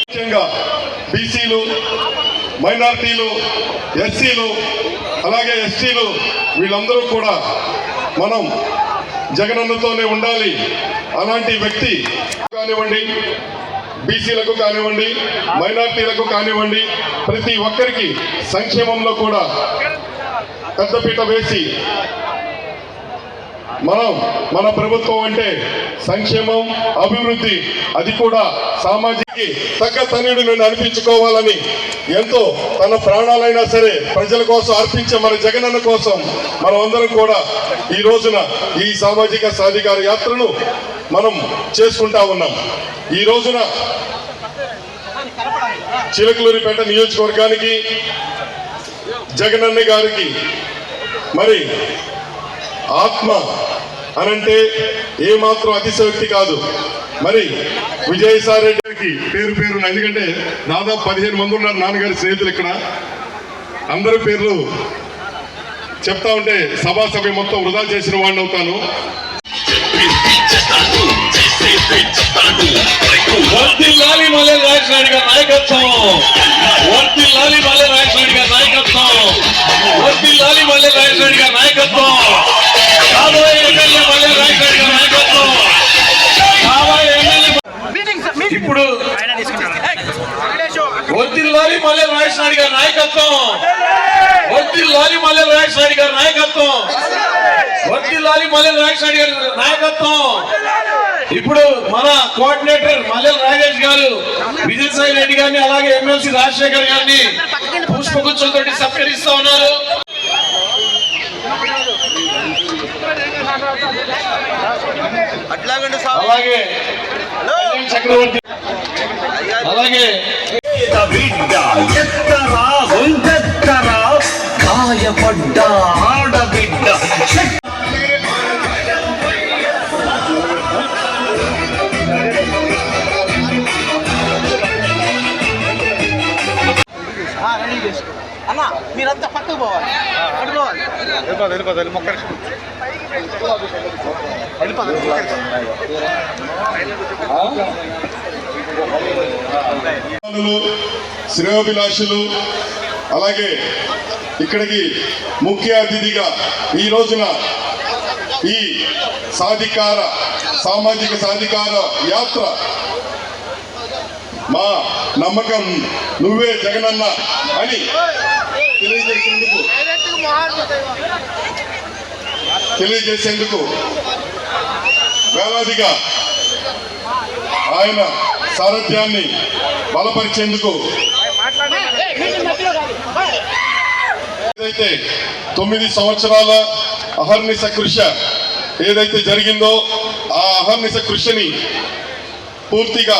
ముఖ్యంగా బీసీలు మైనార్టీలు ఎస్సీలు అలాగే ఎస్టీలు వీళ్ళందరూ కూడా మనం జగనన్నతోనే ఉండాలి. అలాంటి వ్యక్తి కానివ్వండి బీసీలకు కానివ్వండి మైనార్టీలకు కానివ్వండి ప్రతి ఒక్కరికి సంక్షేమంలో కూడా పెద్దపీట వేసి మనం మన ప్రభుత్వం అంటే సంక్షేమం అభివృద్ధి అది కూడా సామాజిక తగ్గ తనయుడు అనిపించుకోవాలని ఎంతో తన ప్రాణాలైనా సరే ప్రజల కోసం అర్పించే మన జగనన్న కోసం మనం అందరం కూడా ఈ రోజున ఈ సామాజిక సాధికార యాత్రను మనం చేసుకుంటా ఉన్నాం. ఈ రోజున చిలకలూరిపేట నియోజకవర్గానికి జగనన్న గారికి మరి ఆత్మ అనంటే ఏమాత్రం అతిశక్తి కాదు. మరి విజయసాయి రెడ్డి గారికి పేరు పేరు ఎందుకంటే దాదాపు పదిహేను మంది ఉన్నారు నాన్నగారి స్నేహితులు ఇక్కడ. అందరి పేర్లు చెప్తా ఉంటే సభా సభ మొత్తం వృధా చేసిన వాడిని అవుతాను. వర్దిల్లాలి మల్లె రాజశేఖర్ గారి నాయకత్వం. వర్దిల్లాలి మల్లె రాజశేఖర్ గారి నాయకత్వం. రాబోయే ఎమ్మెల్యే మల్లె రాజశేఖర్ గారి నాయకత్వం. రాబోయే ఎమ్మెల్యే ఇప్పుడు వర్దిల్లాలి మల్లె రాజశేఖర్ గారి నాయకత్వం. వర్దిల్లాలి మల్లె రాజశేఖర్ గారి నాయకత్వం. వర్దిల్లాలి మల్లె రాజశేఖర్ గారి నాయకత్వం. ఇప్పుడు మన కోఆర్డినేటర్ మల్లెల రాజేష్ గారు విజయసాయి రెడ్డి గారిని అలాగే ఎమ్మెల్సీ రాజశేఖర్ గారిని పుష్పగుచ్చంతో సత్కరిస్తా ఉన్నారు. అట్లాగండి సార్. అలాగే చక్రవర్తి అలాగే అన్న మీరంతా పక్కకు పోవాలి. అటు పోవాలి. అభిమానులు, శ్రేయోభిలాషులు అలాగే ఇక్కడికి ముఖ్య అతిథిగా ఈ రోజున ఈ సాధికార సామాజిక సాధికార యాత్ర మా నమ్మకం నువ్వే జగనన్న అని తెలియజేసేందుకు తెలియజేసేందుకు వేలాదిగా ఆయన సారథ్యాన్ని బలపరిచేందుకు ఏదైతే తొమ్మిది సంవత్సరాల అహర్నిశ కృష ఏదైతే జరిగిందో ఆ అహర్నిశ కృషిని పూర్తిగా